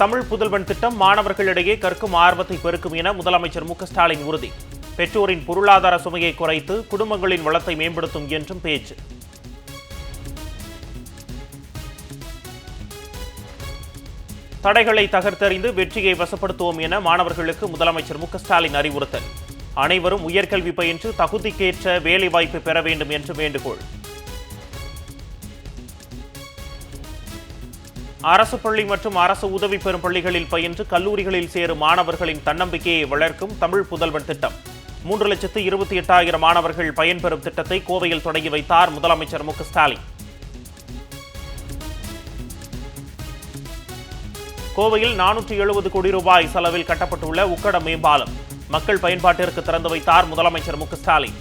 தமிழ் புதல்வன் திட்டம் மாணவர்களிடையே கற்கும் ஆர்வத்தை பெருக்கும் என முதலமைச்சர் மு ஸ்டாலின் உறுதி. பெற்றோரின் பொருளாதார சுமையை குறைத்து குடும்பங்களின் வளத்தை மேம்படுத்தும் என்றும் பேச்சு. தடைகளை தகர்த்தறிந்து வெற்றியை வசப்படுத்துவோம் என மாணவர்களுக்கு முதலமைச்சர் மு ஸ்டாலின் அறிவுறுத்தல். அனைவரும் உயர்கல்வி பயின்று தகுதிக்கேற்ற வேலைவாய்ப்பு பெற வேண்டும் என்று வேண்டுகோள். அரசு பள்ளி மற்றும் அரசு உதவி பெறும் பள்ளிகளில் பயின்று கல்லூரிகளில் சேரும் மாணவர்களின் தன்னம்பிக்கையை வளர்க்கும் தமிழ் புதல்வன் திட்டம். மூன்று லட்சத்து இருபத்தி எட்டாயிரம் மாணவர்கள் பயன்பெறும் திட்டத்தை கோவையில் தொடங்கி வைத்தார் முதலமைச்சர் மு ஸ்டாலின். கோவையில் நானூற்றி எழுபது கோடி ரூபாய் செலவில் கட்டப்பட்டுள்ள உக்கட மேம்பாலம். மக்கள் பயன்பாட்டிற்கு திறந்து வைத்தார் முதலமைச்சர் மு ஸ்டாலின்.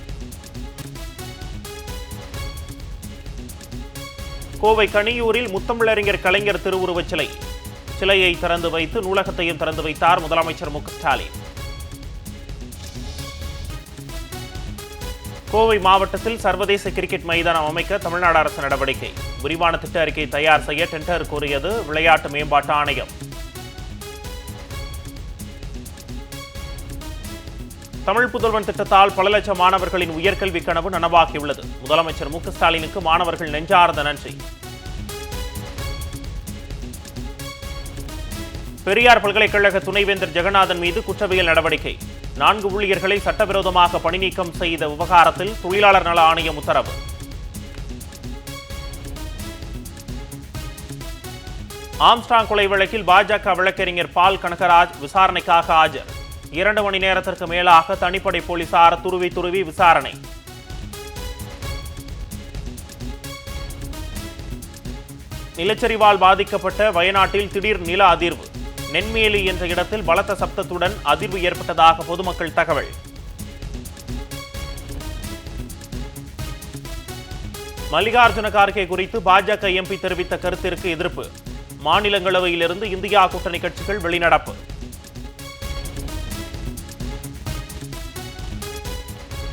கோவை கனியூரில் முத்தமிழறிஞர் கலைஞர் திருவுருவச் சிலை. சிலையை திறந்து வைத்து நூலகத்தையும் திறந்து வைத்தார் முதலமைச்சர் மு ஸ்டாலின். கோவை மாவட்டத்தில் சர்வதேச கிரிக்கெட் மைதானம் அமைக்க தமிழ்நாடு அரசு நடவடிக்கை. விரிவான திட்ட அறிக்கை தயார் செய்ய டெண்டர் கோரியது விளையாட்டு மேம்பாட்டு ஆணையம். தமிழ் புதல்வன் திட்டத்தால் பல லட்சம் மாணவர்களின் உயர்கல்வி கனவு நனவாகியுள்ளது. முதலமைச்சர் மு ஸ்டாலினுக்கு மாணவர்கள் நெஞ்சார்ந்த நன்றி. பெரியார் பல்கலைக்கழக துணைவேந்தர் ஜெகநாதன் மீது குற்றவியல் நடவடிக்கை. நான்கு ஊழியர்களை சட்டவிரோதமாக பணிநீக்கம் செய்த விவகாரத்தில் தொழிலாளர் நல ஆணையம் உத்தரவு. ஆம்ஸ்டாங் கொலை வழக்கில் பாஜக வழக்கறிஞர் பால் கனகராஜ் விசாரணைக்காக ஆஜர். இரண்டு மணி நேரத்திற்கு மேலாக தனிப்படை போலீசார் துருவி துருவி விசாரணை. நிலச்சரிவால் பாதிக்கப்பட்ட வயநாட்டில் திடீர் நில அதிர்வு. நென்மேலி என்ற இடத்தில் பலத்த சப்தத்துடன் அதிர்வு ஏற்பட்டதாக பொதுமக்கள் தகவல். மல்லிகார்ஜுன கார்கே குறித்து பாஜக எம்பி தெரிவித்த கருத்திற்கு எதிர்ப்பு. மாநிலங்களவையிலிருந்து இந்தியா கூட்டணி கட்சிகள் வெளிநடப்பு.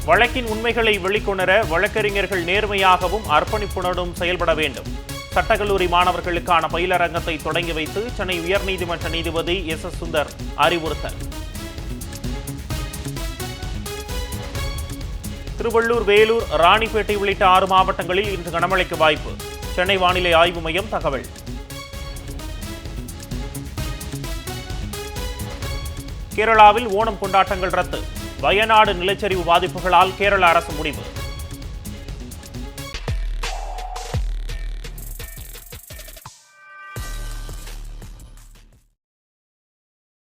வழக்கின் உண்மைகளை வெளிக்கொணர வழக்கறிஞர்கள் நேர்மையாகவும் அர்ப்பணிப்புடனும் செயல்பட வேண்டும். சட்டக்கல்லூரி மாணவர்களுக்கான பயிலரங்கத்தை தொடங்கி வைத்து சென்னை உயர்நீதிமன்ற நீதிபதி எஸ் எஸ் சுந்தர் அறிவுறுத்தல். திருவள்ளூர் வேலூர் ராணிப்பேட்டை உள்ளிட்ட ஆறு மாவட்டங்களில் இன்று கனமழைக்கு வாய்ப்பு. சென்னை வானிலை ஆய்வு மையம் தகவல். கேரளாவில் ஓணம் கொண்டாட்டங்கள் ரத்து. வயநாடு நிலச்சரிவு பாதிப்புகளால் கேரள அரசு முடிவு.